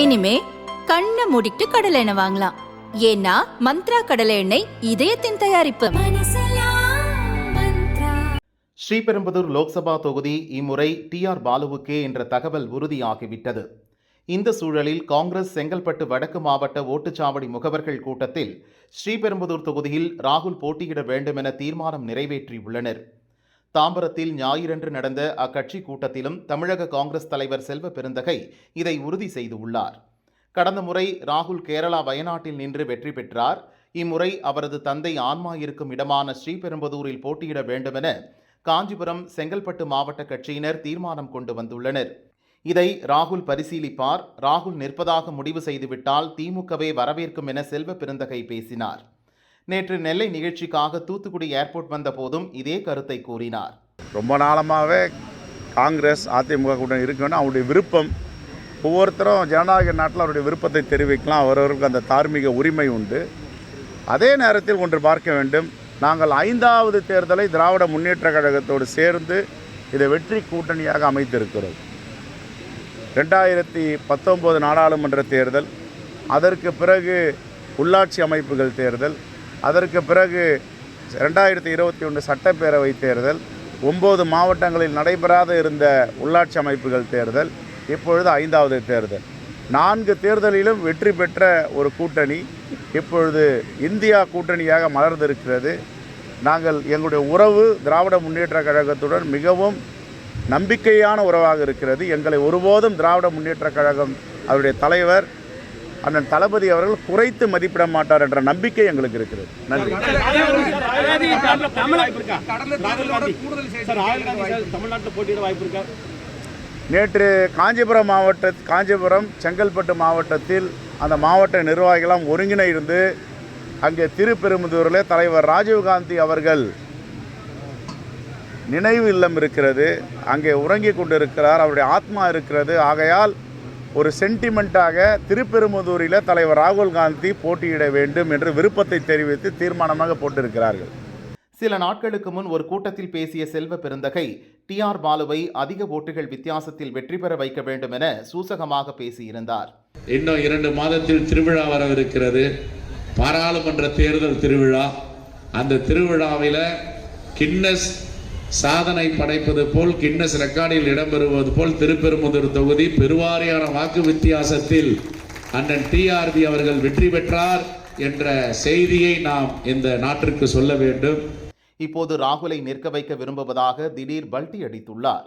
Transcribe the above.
இனிமே கண்ணை மூடிட்டு கடலை எண்ணெய் வாங்கலாம். ஏன்னா மந்த்ரா கடலை எண்ணெய் இதயத்தின் தயாரிப்பு. ஸ்ரீபெரும்புதூர் லோக்சபா தொகுதி இம்முறை டி ஆர் பாலுவுக்கே என்ற தகவல் உறுதியாகிவிட்டது. இந்த சூழலில் காங்கிரஸ் செங்கல்பட்டு வடக்கு மாவட்ட ஓட்டுச்சாவடி முகவர்கள் கூட்டத்தில் ஸ்ரீபெரும்புதூர் தொகுதியில் ராகுல் போட்டியிட வேண்டும் என தீர்மானம் நிறைவேற்றியுள்ளனர். தாம்பரத்தில் ஞாயிறன்று நடந்த அக்கட்சி கூட்டத்திலும் தமிழக காங்கிரஸ் தலைவர் செல்வ பெருந்தகை இதை உறுதி செய்துள்ளார் கடந்த முறை ராகுல் கேரளா வயநாட்டில் நின்று வெற்றி பெற்றார். இம்முறை அவரது தந்தை ஆன்மா இருக்கும் இடமான ஸ்ரீபெரும்புதூரில் போட்டியிட வேண்டுமென காஞ்சிபுரம் செங்கல்பட்டு மாவட்ட கட்சியினர் தீர்மானம் கொண்டு வந்துள்ளனர். இதை ராகுல் பரிசீலிப்பார். ராகுல் நிற்பதாக முடிவு செய்துவிட்டால் திமுகவே வரவேற்கும் என செல்வ பெருந்தகை பேசினார். நேற்று நெல்லை நிகழ்ச்சிக்காக தூத்துக்குடி ஏர்போர்ட் வந்த போதும் இதே கருத்தை கூறினார். ரொம்ப நாளமாகவே காங்கிரஸ் அதிமுக கூட்டணி இருக்கணும் அவருடைய விருப்பம். ஒவ்வொருத்தரும் ஜனநாயக நாட்டில் அவருடைய விருப்பத்தை தெரிவிக்கலாம். அவரவருக்கு அந்த தார்மீக உரிமை உண்டு. அதே நேரத்தில் ஒன்று பார்க்க வேண்டும். நாங்கள் ஐந்தாவது தேர்தலை திராவிட முன்னேற்ற கழகத்தோடு சேர்ந்து இதை வெற்றி கூட்டணியாக அமைத்திருக்கிறோம். ரெண்டாயிரத்தி பத்தொம்போது நாடாளுமன்ற தேர்தல் அதற்கு பிறகு உள்ளாட்சி அமைப்புகள் தேர்தல் அதற்கு பிறகு ரெண்டாயிரத்தி இருபத்தி ஒன்று சட்டப்பேரவை தேர்தல் ஒம்பது மாவட்டங்களில் நடைபெறாத இருந்த உள்ளாட்சி அமைப்புகள் தேர்தல் இப்பொழுது ஐந்தாவது தேர்தல். நான்கு தேர்தலிலும் வெற்றி பெற்ற ஒரு கூட்டணி இப்பொழுது இந்தியா கூட்டணியாக மலர்ந்திருக்கிறது. நாங்கள் எங்களுடைய உறவு திராவிட முன்னேற்ற கழகத்துடன் மிகவும் நம்பிக்கையான உறவாக இருக்கிறது. எங்களை ஒருபோதும் திராவிட முன்னேற்ற கழகம் அவருடைய தலைவர் அண்ணன் தளபதி அவர்கள் குறைத்து மதிப்பிட மாட்டார் என்ற நம்பிக்கை எங்களுக்கு இருக்கிறது. நன்றி. தமிழ்நாட்டில் வாய்ப்பு நேற்று காஞ்சிபுரம் மாவட்ட காஞ்சிபுரம் செங்கல்பட்டு மாவட்டத்தில் அந்த மாவட்ட நிர்வாகிகளாம் ஒருங்கிணைந்து அங்கே திருப்பெரும்புதூரில் தலைவர் ராஜீவ்காந்தி அவர்கள் நினைவு இல்லம் இருக்கிறது. அங்கே உறங்கிக் கொண்டிருக்கிறார். அவருடைய ஆத்மா இருக்கிறது. ஆகையால் ஒரு சென்டிமெண்ட்டாக திருப்பெரும்புதூரில் தலைவர் ராகுல் காந்தி போட்டியிட வேண்டும் என்று விருப்பத்தை தெரிவித்து தீர்மானமாக போட்டிருக்கிறார்கள். சில நாட்களுக்கு முன் ஒரு கூட்டத்தில் பேசிய செல்வ பெருந்தகை டி ஆர் பாலுவை அதிக ஓட்டுகள் வித்தியாசத்தில் வெற்றி பெற வைக்க வேண்டும் என சூசகமாக பேசியிருந்தார். இன்னும் இரண்டு மாதத்தில் திருவிழா வரவிருக்கிறது பாராளுமன்ற தேர்தல் திருவிழா. அந்த திருவிழாவில் கின்னஸ் சாதனை படைப்பது போல் கின்னஸ் ரெக்கார்டில் இடம்பெறுவது போல் திருப்பெரும்புதூர் தொகுதி பெருவாரியான வாக்கு வித்தியாசத்தில் அண்ணன் டிஆர்பி அவர்கள் வெற்றி பெற்றார் என்ற செய்தியை நாம் இந்த நாட்டிற்கு சொல்ல வேண்டும். இப்போது ராகுலை நிற்க வைக்க விரும்புவதாக திடீர் பல்டி அடித்துள்ளார்.